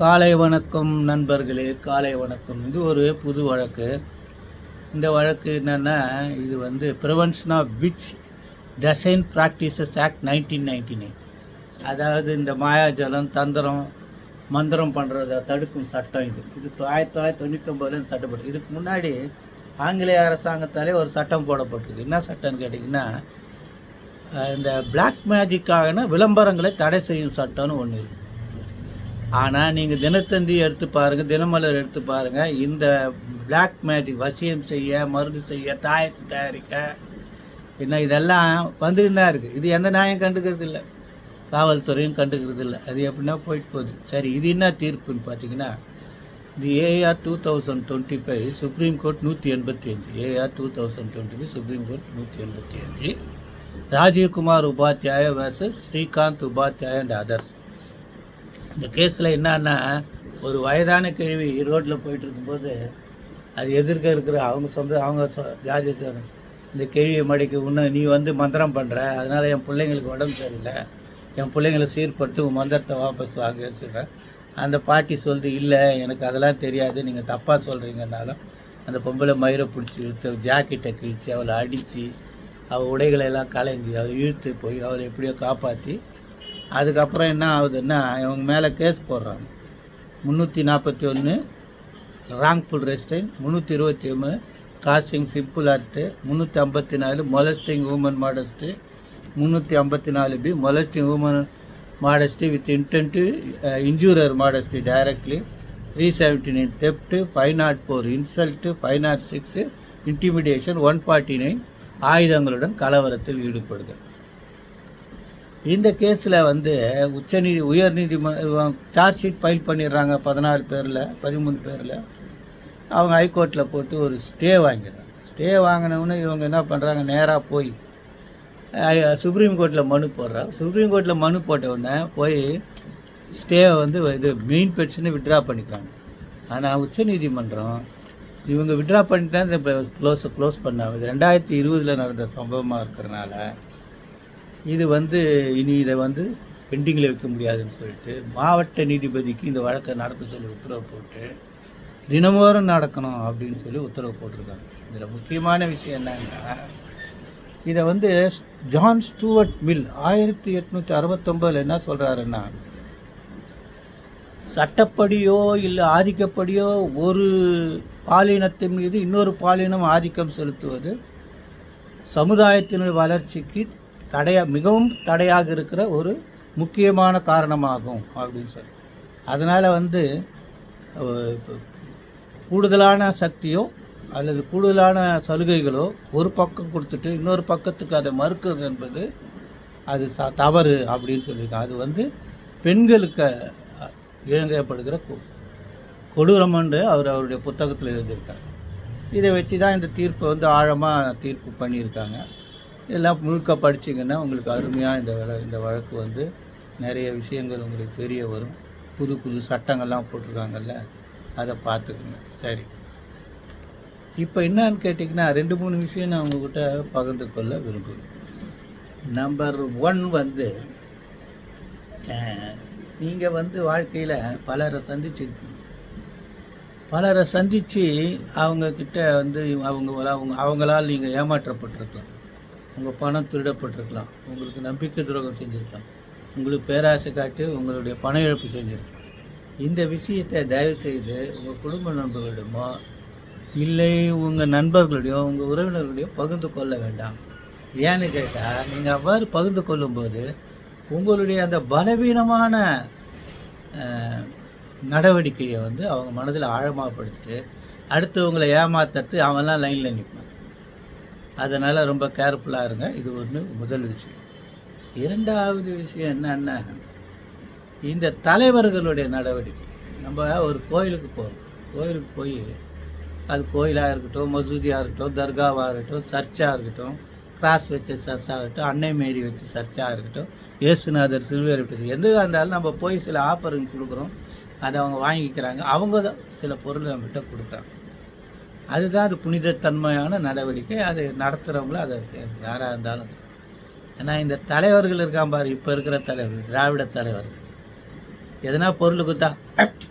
காலை வணக்கம் நண்பர்களே காலை வணக்கம். இது ஒரு புது வழக்கு. இந்த வழக்கு என்னென்னா இது வந்து prevention of witch Daain practices act nineteen ninety nine அதாவது இந்த மாயாஜலம் தந்திரம் மந்திரம் பண்ணுறத தடுக்கும் சட்டம் இது. இது ஆயிரத்தி தொள்ளாயிரத்தி தொண்ணூத்தொம்பதுலேருந்து சட்டப்பட்டு இதுக்கு முன்னாடி ஆங்கிலேய அரசாங்கத்தாலே ஒரு சட்டம் போடப்பட்டது. என்ன சட்டம்னு கேட்டிங்கன்னா இந்த பிளாக் மேஜிக்காகன விளம்பரங்களை தடை செய்யும் சட்டம்னு ஒன்று இருக்குது ஆனால் நீங்கள் தினத்தந்தி எடுத்து பாருங்கள் தினமலர் எடுத்து பாருங்கள் இந்த பிளாக் மேஜிக் வசியம் செய்ய மருந்து செய்ய தாயத்தை தயாரிக்க என்ன இதெல்லாம் வந்துக்கிட்டு தான் இருக்குது இது எந்த நியாயம் கண்டுக்கிறது இல்லை காவல்துறையும் கண்டுக்கிறது இல்லை அது எப்படின்னா போயிட்டு போகுது. சரி இது என்ன தீர்ப்புன்னு பார்த்தீங்கன்னா இது A R two thousand twenty five supreme court நூற்றி எண்பத்தி அஞ்சு. A R two thousand twenty five supreme court நூற்றி எண்பத்தி அஞ்சு. Rajeev Kumar Upadhyaya versus Srikanth Upadhyaya and others இந்த கேஸில் என்னன்னா ஒரு வயதான கேள்வி ரோட்டில் போயிட்டு இருக்கும்போது அது எதிர்க்க இருக்கிற அவங்க சொந்த அவங்க சொ- ஜாதி சார் இந்த கேள்வியை மடிக்கு இன்னும் நீ வந்து மந்திரம் பண்ணுற அதனால் என் பிள்ளைங்களுக்கு உடம்பு சரியில்லை என் பிள்ளைங்களை சீர்படுத்தி உன் மந்திரத்தை வாபஸ் வாங்கன்னு சொல்கிறேன் அந்த பாட்டி சொல்லுது இல்லை எனக்கு அதெல்லாம் தெரியாது நீங்கள் தப்பாக சொல்கிறீங்கன்னாலும் அந்த பொம்பளை மயிரை பிடிச்சி இழுத்து ஜாக்கெட்டை கிழிச்சு அவளை அடித்து அவள் உடைகளை எல்லாம் கலைஞ்சி அவளை இழுத்து போய் அவளை எப்படியோ காப்பாற்றி அதுக்கப்புறம் என்ன ஆகுதுன்னா இவங்க மேலே கேஸ் போடுறாங்க. முந்நூற்றி நாற்பத்தி ஒன்று ராங்ஃபுல் ரெஸ்டைன் முந்நூற்றி இருபத்தி ஒன்று காசிங் சிம்பிள் ஆர்ட்டு முந்நூற்றி ஐம்பத்தி நாலு மொலஸ்டிங் உமன் மாடஸ்ட்டு முந்நூற்றி ஐம்பத்தி நாலு B molesting woman modesty with intent injure modesty directly three seventy nine theft five naught four insult five naught six intimidation one forty nine ஆயுதங்களுடன் கலவரத்தில் ஈடுபடுதல். இந்த கேஸில் வந்து உச்சநீதி உயர்நீதிமன்றம் சார்ஜ் ஷீட் ஃபைல் பண்ணிடுறாங்க பதினாறு பேரில் பதிமூணு பேரில். அவங்க ஹைகோர்ட்டில் போட்டு ஒரு ஸ்டே வாங்கிடுறாங்க. ஸ்டே வாங்கினவுடனே இவங்க என்ன பண்ணுறாங்க நேராக போய் சுப்ரீம் கோர்ட்டில் மனு போடுறாங்க. சுப்ரீம் கோர்ட்டில் மனு போட்டவுடனே போய் ஸ்டேவை வந்து இது மெயின் பெட்ஷனை விட்ரா பண்ணிக்கிறாங்க. ஆனால் உச்சநீதிமன்றம் இவங்க விட்ரா பண்ணிட்டா இந்த க்ளோஸை க்ளோஸ் பண்ணாங்க இது ரெண்டாயிரத்தி இருபதில் நடந்த சம்பவமாக இருக்கிறனால இது வந்து இனி இதை வந்து பெண்டிங்கில் வைக்க முடியாதுன்னு சொல்லிட்டு மாவட்ட நீதிபதிக்கு இந்த வழக்கை நடத்த சொல்லி உத்தரவு போட்டு தினமோறும் நடக்கணும் அப்படின்னு சொல்லி உத்தரவு போட்டிருக்காங்க. இதில் முக்கியமான விஷயம் என்னன்னா இதை வந்து ஜான் ஸ்டூவர்ட் மில் ஆயிரத்தி எட்நூற்றி அறுபத்தொம்பதில் என்ன சொல்கிறாருன்னா சட்டப்படியோ இல்லை ஆதிக்கப்படியோ ஒரு பாலினத்தின் மீது இன்னொரு பாலினம் ஆதிக்கம் செலுத்துவது சமுதாயத்தினுடைய வளர்ச்சிக்கு தடையாக மிகவும் தடையாக இருக்கிற ஒரு முக்கியமான காரணமாகும் அப்படின்னு சொல்லி. அதனால் வந்து கூடுதலான சக்தியோ அல்லது கூடுதலான சலுகைகளோ ஒரு பக்கம் கொடுத்துட்டு இன்னொரு பக்கத்துக்கு அதை மறுக்கிறது என்பது அது ச தவறு அப்படின்னு சொல்லியிருக்காங்க. அது வந்து பெண்களுக்கு இழங்கப்படுகிற கொ- கொடூரம் என்று அவர் அவருடைய புத்தகத்தில் எழுதியிருக்கார். இதை வச்சு தான் இந்த தீர்ப்பை வந்து ஆழமாக தீர்ப்பு பண்ணியிருக்காங்க. இதெல்லாம் முழுக்க படிச்சிங்கன்னா உங்களுக்கு அருமையாக இந்த வழ இந்த வழக்கு வந்து நிறைய விஷயங்கள் உங்களுக்கு தெரிய வரும். புது புது சட்டங்கள்லாம் போட்டிருக்காங்கல்ல அதை பார்த்துக்குங்க. சரி. இப்போ என்னன்னு கேட்டிங்கன்னா ரெண்டு மூணு விஷயம் நான் உங்ககிட்ட பகிர்ந்து கொள்ள விரும்புகிறேன். நம்பர் ஒன் வந்து நீங்கள் வந்து வாழ்க்கையில் பலரை சந்திச்சிருக்கீங்க. பலரை சந்தித்து அவங்கக்கிட்ட வந்து அவங்க அவங்க அவங்களால் நீங்கள் ஏமாற்றப்பட்டிருக்கலாம். உங்கள் பணம் திருடப்பட்டிருக்கலாம். உங்களுக்கு நம்பிக்கை துரோகம் செஞ்சுருக்கலாம். உங்களுக்கு பேராசை காட்டி உங்களுடைய பண இழப்பு செஞ்சுருக்கலாம். இந்த விஷயத்தை தயவு செய்து உங்கள் குடும்ப நண்பர்களிடமோ இல்லை உங்கள் நண்பர்களுடையோ உங்கள் உறவினர்களுடையோ பகிர்ந்து கொள்ள வேண்டாம். ஏன்னு கேட்டால் நீங்கள் அவ்வாறு பகிர்ந்து கொள்ளும்போது உங்களுடைய அந்த பலவீனமான நடவடிக்கையை வந்து அவங்க மனதில் ஆழமாகப்படுத்திட்டு அடுத்தவங்களை ஏமாத்துறது அவன்லாம் லைனில் நிற்பான் அதனால் ரொம்ப கேர்ஃபுல்லாக இருங்க. இது ஒன்று முதல் விஷயம். இரண்டாவது விஷயம் என்னன்னா இந்த தலைவர்களுடைய நடவடிக்கை. நம்ம ஒரு கோயிலுக்கு போகிறோம் கோயிலுக்கு போய் அது கோயிலாக இருக்கட்டும் மசூதியாக இருக்கட்டும் தர்காவாக இருக்கட்டும் சர்ச்சாக இருக்கட்டும் கிராஸ் வச்ச சர்ச்சாக இருக்கட்டும் அன்னை மேரி வச்ச சர்ச்சாக இருக்கட்டும் இயேசுநாதர் சில்வர் விட்டது எதுவாக இருந்தாலும் நம்ம போய் சில ஆஃபருங்க கொடுக்குறோம். அதை அவங்க வாங்கிக்கிறாங்க. அவங்க தான் சில பொருள் நம்மகிட்ட கொடுக்குறாங்க. அதுதான் அது புனிதத்தன்மையான நடவடிக்கை. அதை நடத்துகிறவங்களும் அதை யாராக இருந்தாலும் ஏன்னா இந்த தலைவர்கள் இருக்கான் பாரு இப்போ இருக்கிற தலைவர் திராவிட தலைவர்கள் எதனா பொருள் கொடுத்தா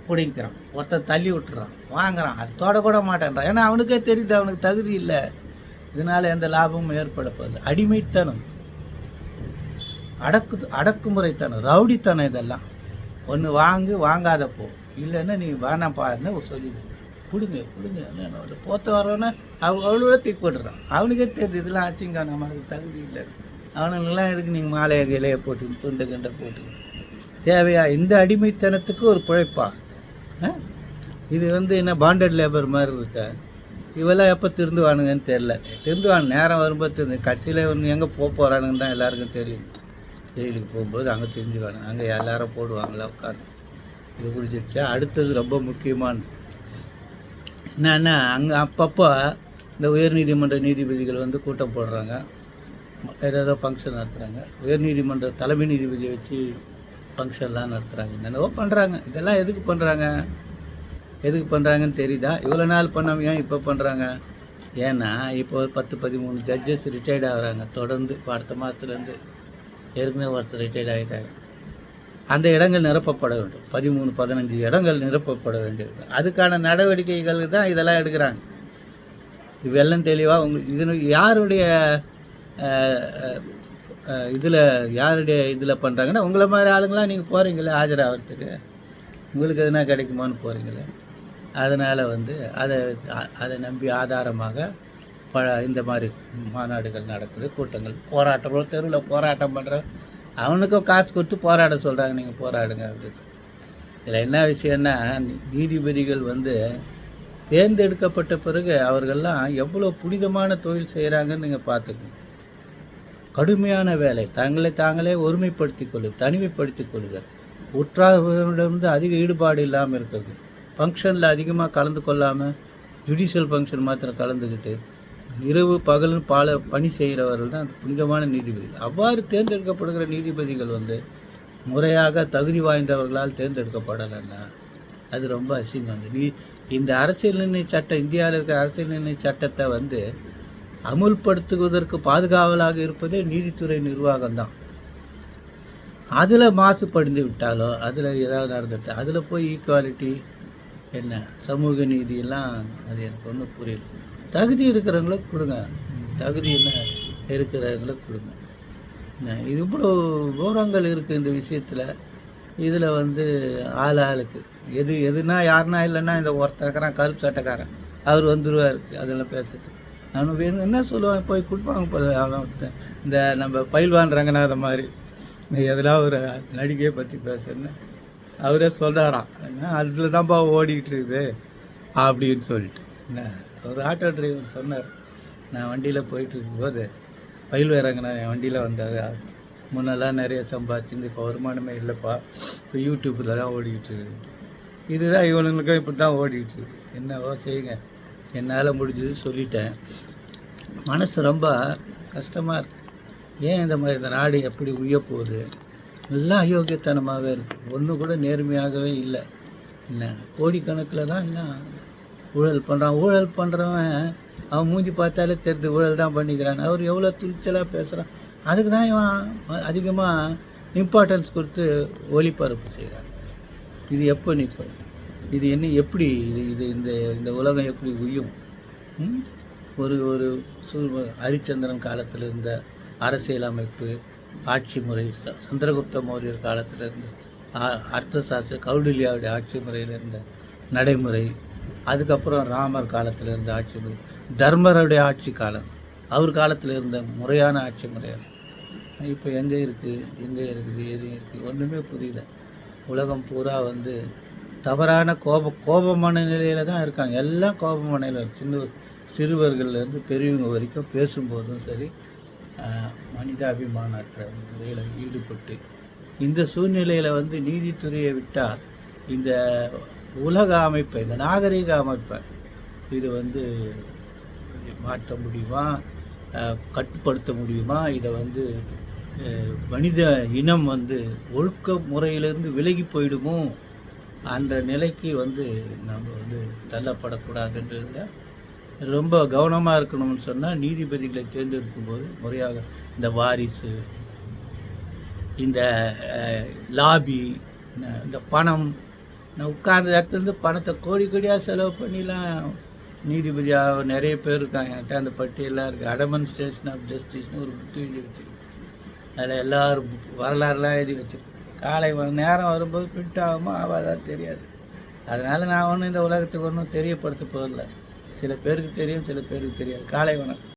பிடிங்கிறான். ஒருத்தர் தள்ளி விட்டுறான் வாங்குறான். அது தொடக்கூட கூட மாட்டேன்றான். ஏன்னா அவனுக்கே தெரியுது அவனுக்கு தகுதி இல்லை. இதனால் எந்த லாபமும் ஏற்பட போகுது அடிமைத்தனம். அடக்கு அடக்குமுறைத்தனம் ரவுடித்தனம் இதெல்லாம். ஒன்று வாங்கு வாங்காத போ இல்லைன்னா நீ வேணாம் பாருன்னு சொல்லிடு. பிடுங்க பிடுங்க. என்ன போத்த வரோன்னா அவ அவ்வளோ தூக்கி போட்டுறான் அவனுக்கே தெரியுது இதெல்லாம் ஆச்சுங்க நமக்கு தகுதி இல்லை. அவனுங்கெல்லாம் எதுக்கு நீங்கள் மாலையை கிளைய போட்டு துண்டை கிண்டை போட்டு தேவையா? இந்த அடிமைத்தனத்துக்கு ஒரு பிழைப்பா? ஆ? இது வந்து என்ன பாண்டட் லேபர் மாதிரி இருக்க? இவெல்லாம் எப்போ திருந்துவானுங்கன்னு தெரில திருந்துவான் நேரம் வரும்போது திருந்து கட்சியில் ஒன்று எங்கே போக போகிறானுங்கன்னு தான் எல்லாருக்கும் தெரியும். ஜெயிலுக்கு போகும்போது அங்கே தெரிஞ்சுவானுங்க அங்கே எல்லாரும் போடுவாங்களா உட்காந்து இது பிடிச்சிருச்சா அடுத்தது ரொம்ப முக்கியமானது. என்னன்னா அங்கே அப்பப்போ இந்த உயர்நீதிமன்ற நீதிபதிகள் வந்து கூட்டம் போடுறாங்க. ஏதோ ஃபங்க்ஷன் நடத்துகிறாங்க உயர்நீதிமன்ற தலைமை நீதிபதியை வச்சு ஃபங்க்ஷன்லாம் நடத்துகிறாங்க என்னென்னவோ பண்ணுறாங்க இதெல்லாம் எதுக்கு பண்ணுறாங்க எதுக்கு பண்ணுறாங்கன்னு தெரியுதா? இவ்வளோ நாள் பண்ணாம ஏன் இப்போ பண்ணுறாங்க ஏன்னா இப்போ ஒரு பத்து பதிமூணு ஜட்ஜஸ் ரிட்டையர்ட் ஆகுறாங்க. தொடர்ந்து இப்போ அடுத்த மாதத்துலேருந்து ஏற்கனவே ஒருத்தர் ரிட்டையர்ட் ஆகிட்டாங்க அந்த இடங்கள் நிரப்பப்பட வேண்டும். பதிமூணு பதினஞ்சு இடங்கள் நிரப்பப்பட வேண்டியிருக்கு அதுக்கான நடவடிக்கைகள் தான் இதெல்லாம் எடுக்கிறாங்க. இவெல்லாம் தெளிவாக உங்களுக்கு இது யாருடைய இதில் யாருடைய இதில் பண்ணுறாங்கன்னா உங்களை மாதிரி ஆளுங்களாம் நீங்கள் போகிறீங்களே ஆஜராகிறதுக்கு உங்களுக்கு எதுனா கிடைக்குமான்னு போகிறீங்களே அதனால் வந்து அதை அதை நம்பி ஆதாரமாக பல இந்த மாதிரி மாநாடுகள் நடக்குது கூட்டங்கள் போராட்டம் தெருவில் போராட்டம் பண்ணுற அவனுக்கும் காசு கொடுத்து போராட சொல்கிறாங்க நீங்கள் போராடுங்க அப்படின்னு. இதில் என்ன விஷயம்னா நீதிபதிகள் வந்து தேர்ந்தெடுக்கப்பட்ட பிறகு அவர்கள்லாம் எவ்வளோ புனிதமான தொழில் செய்கிறாங்கன்னு நீங்கள் பார்த்துக்கணும். கடுமையான வேலை. தங்களை தாங்களே ஒருமைப்படுத்திக் கொள்ளு தனிமைப்படுத்திக் கொள்ளுதல் உற்றாரிடமிருந்து அதிக ஈடுபாடு இல்லாமல் இருக்கிறது. ஃபங்க்ஷனில் அதிகமாக கலந்து கொள்ளாமல் ஜுடிஷியல் ஃபங்க்ஷன் மாத்திரம் கலந்துக்கிட்டு இரவு பகலும் பல பணி செய்கிறவர்கள் தான் புனிதமான நீதிபதி. அவ்வாறு தேர்ந்தெடுக்கப்படுகிற நீதிபதிகள் வந்து முறையாக தகுதி வாய்ந்தவர்களால் தேர்ந்தெடுக்கப்படலைன்னா அது ரொம்ப அசிங்கம். அந்த நீ இந்த அரசியல் நிர்ணய சட்டம் இந்தியாவில் இருக்கிற அரசியல் நிர்ணய சட்டத்தை வந்து அமுல்படுத்துவதற்கு பாதுகாவலாக இருப்பதே நீதித்துறை நிர்வாகம் தான். அதில் மாசுபடுந்து விட்டாலோ அதில் ஏதாவது நடந்துட்டு அதில் போய் ஈக்குவாலிட்டி என்ன சமூக நீதியெல்லாம் அது எனக்கு ஒன்றும் புரியல. தகுதி இருக்கிறவங்களுக்கு கொடுங்க. தகுதி என்ன இருக்கிறவங்களுக்கு கொடுங்க. இது இவ்வளோ விவரங்கள் இருக்குது இந்த விஷயத்தில். இதில் வந்து ஆள் ஆளுக்கு. எது எதுனா யாருனா இல்லைன்னா இந்த ஒருத்தக்காரன் கருப்பு சட்டைக்காரன் அவர் வந்துடுவார் அதெல்லாம் பேசுறது. நான் வேணும் என்ன சொல்லுவாங்க போய் கொடுப்பாங்க போல. இந்த நம்ம பயில்வான் ரங்கநாத மாதிரி. இந்த எதனா ஒரு நடிகையை பற்றி பேசுறேன்னு. அவரே சொல்கிறாராம் என்ன அதில் தான்ப்பா ஓடிக்கிட்டு இருக்குது. அப்படின்னு சொல்லிட்டு. என்ன? ஒரு ஆட்டோ டிரைவர் சொன்னார் நான் வண்டியில் போயிட்டு இருக்கும்போது பயில் இறங்கினா என் வண்டியில் வந்தார். முன்னெல்லாம் நிறைய சம்பாதிச்சிருந்து இப்போ வருமானமே இல்லைப்பா. இப்போ யூடியூப்பில் தான் ஓடிக்கிட்டு இருக்குது இதுதான் இவனுங்களுக்கும் இப்படி தான் ஓடிக்கிட்டு இருக்குது என்னவோ செய்யுங்க. என்னால் முடிஞ்சது சொல்லிட்டேன். மனசு ரொம்ப கஷ்டமாக இருக்கு. ஏன் இந்த மாதிரி இந்த நாடு எப்படி உய்ய போகுது? நல்லா அயோக்கியத்தனமாகவே இருக்குது ஒன்று கூட நேர்மையாகவே இல்லை. என்ன கோடிக்கணக்கில் தான் என்ன ஊழல் பண்ணுறான் ஊழல் பண்ணுறவன் அவன் மூஞ்சி பார்த்தாலே தெரிஞ்சு ஊழல் தான் பண்ணிக்கிறான். அவர் எவ்வளோ துணிச்சலாக பேசுகிறான் அதுக்கு தான் இவன் அதிகமாக இம்பார்ட்டன்ஸ் கொடுத்து ஒளிபரப்பு செய்கிறான் இது எப்போ நிற்கும்? இது என்ன எப்படி இது இது இந்த இந்த உலகம் எப்படி உயும் ஒரு ஒரு ஹரிச்சந்திரன் காலத்தில் இருந்த அரசியல் அமைப்பு ஆட்சி முறை சந்திரகுப்த மௌரியர் காலத்தில் இருந்த அர்த்தசாஸ்திர அர்த்த சாஸ்திர கௌடில்யாவுடைய ஆட்சி முறையில் இருந்த நடைமுறை அதுக்கப்புறம் ராமர் காலத்தில் இருந்த ஆட்சி முறை தர்மருடைய ஆட்சி காலம். அவர் காலத்தில் இருந்த முறையான ஆட்சி முறை இப்போ எங்கே இருக்குது எங்கே இருக்குது எது இருக்குது ஒன்றுமே புரியல. உலகம் பூரா வந்து தவறான கோப கோபமான நிலையில் தான் இருக்காங்க. எல்லாம் கோபமான நிலையில் சின்ன சிறுவர்கள்லேருந்து பெரியவங்க வரைக்கும் பேசும்போதும் சரி மனிதாபிமான மனிதாபிமானற்ற முறையில் ஈடுபட்டு இந்த சூழ்நிலையில் வந்து நீதித்துறையை விட்டால் இந்த உலக அமைப்பை இந்த நாகரிக அமைப்பை இது வந்து மாற்ற முடியுமா? கட்டுப்படுத்த முடியுமா? இதை வந்து மனித இனம் வந்து ஒழுக்க முறையிலிருந்து விலகி போயிடுமோ? அந்த நிலைக்கு வந்து நம்ம வந்து தள்ளப்படக்கூடாதுன்றதுல ரொம்ப கவனமாக இருக்கணும்னு சொன்னால் நீதிபதிகளை தேர்ந்தெடுக்கும் போது முறையாக இந்த வாரிசு இந்த லாபி இந்த பணம் நான் உட்கார்ந்த இடத்துலேருந்து பணத்தை கோடி கோடியாக செலவு பண்ணிலாம். நீதிபதியாக நிறைய பேர் இருக்காங்க. என்கிட்ட அந்த பட்டியலாம் இருக்குது அடமன் ஸ்டேஷன் ஆஃப் ஜஸ்டிஸ்னு ஒரு புக்கு எழுதி வச்சுருக்கேன் அதில் எல்லோரும் புக் வரலாறுலாம் எழுதி வச்சுருக்கேன் காலை நேரம் வரும்போது பிரிண்ட் ஆகுமோ ஆகாதா தெரியாது. அதனால் நான் ஒன்றும் இந்த உலகத்துக்கு ஒன்றும் தெரியப்படுத்த போதில்லை சில பேருக்கு தெரியும் சில பேருக்கு தெரியாது. காலை வணக்கம்.